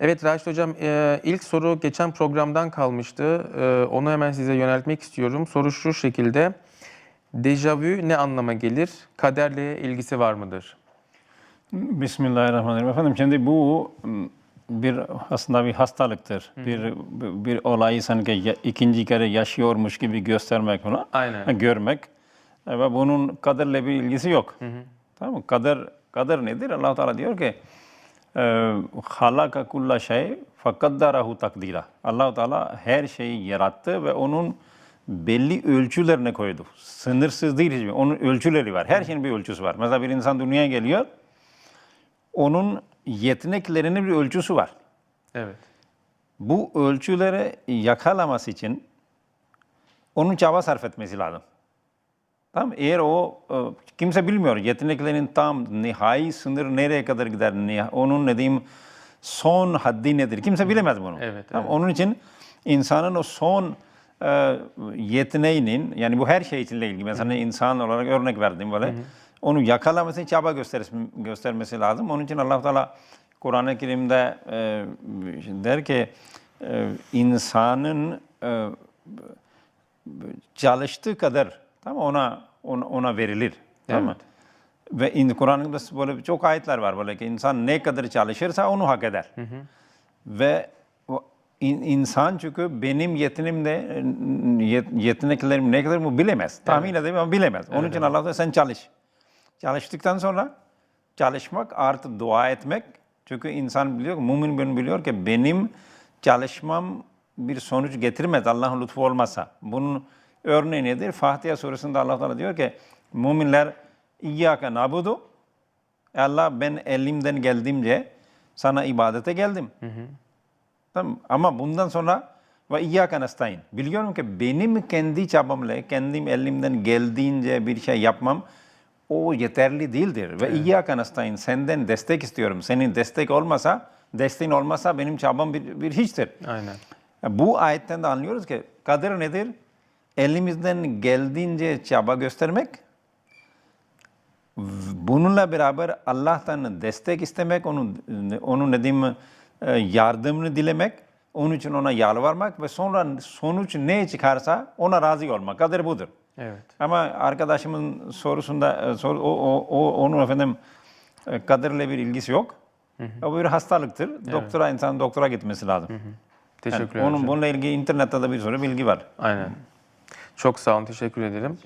Evet Raşit Hocam e, ilk soru geçen programdan kalmıştı. E, Onu hemen size yöneltmek istiyorum. Soru şu şekilde. Dejavü ne anlama gelir? Kaderle ilgisi var mıdır? Bismillahirrahmanirrahim. Efendim şimdi bu bir aslında bir hastalıktır. Bir bir olayı sanki ikinci kere yaşıyormuş gibi göstermek ona. Aynen. Görmek. E, Ve bunun kaderle bir ilgisi yok. Tamam mı? Kader kader nedir? Allah Teala diyor ki halaka kulla şey fakaddarahu takdira. Allah Teala her şeyi yarattı ve onun belli ölçülerine koydu. Sınırsız değil hiçbir. Onun ölçüleri var. Her şeyin bir ölçüsü var. Mesela bir insan dünyaya geliyor. Onun yeteneklerinin bir ölçüsü var. Evet. Bu ölçüleri yakalaması için onun çaba sarf etmesi lazım. Tamam? Eğer o e, kimse bilmiyor yeteneklerin tam nihai sınır nereye kadar gider, onun ne diyeyim son haddi nedir? Kimse bilemez bunu. Evet, Tamam, mı? Onun için insanın o son e, yeteneğinin yani bu her şey içinle ilgili. Mesela insan olarak örnek verdim böyle. Onu yakalaması için çaba göstermesi, göstermesi lazım. Onun için Allah Teala Kur'an-ı Kerim'de e, der ki e, insanın e, çalıştığı kadar tamam mı? ona ona, ona verilir. Tamam mı? Ve in, Kur'an'da böyle çok ayetler var böyle ki insan ne kadar çalışırsa onu hak eder. Ve o in- insan çünkü benim yeteneğimde yet- yeteneklerim ne kadar bu bilemez. Tahmin edemiyor ama bilemez. Onun için Allah da sen çalış. Çalıştıktan sonra çalışmak artı dua etmek. Çünkü insan biliyor mümin ben biliyor ki benim çalışmam bir sonuç getirmez Allah'ın lütfu olmasa. Bunun örneği nedir? Fatiha suresinde Allah Teala diyor ki müminler İyyâke nabudu "Ey Allah ben elimden geldiğimce sana ibadete geldim. Tamam. Ama bundan sonra ve iyyâke nestaîn. Biliyorum ki benim kendi çabamla, kendim elimden geldiğince bir şey yapmam o yeterli değildir. Ve iyyâke nestaîn. Senden destek istiyorum. Senin destek olmasa, desteğin olmasa benim çabam bir, bir hiçtir. Aynen. Bu ayetten de anlıyoruz ki kader nedir? Elimizden geldiğince çaba göstermek, bununla beraber Allah'tan destek istemek, onun onun ne diyeyim e, yardımını dilemek, onun için ona yalvarmak ve sonra sonuç ne çıkarsa ona razı olmak. Kader budur. Evet. Ama arkadaşımın sorusunda e, sor, o, o, o onun efendim e, kaderle bir ilgisi yok. O bir hastalıktır. Doktora insan doktora gitmesi lazım. Yani Teşekkür ederim. onun bununla ilgili internette de bir sürü bilgi var. Aynen. Çok sağ olun. Teşekkür ederim.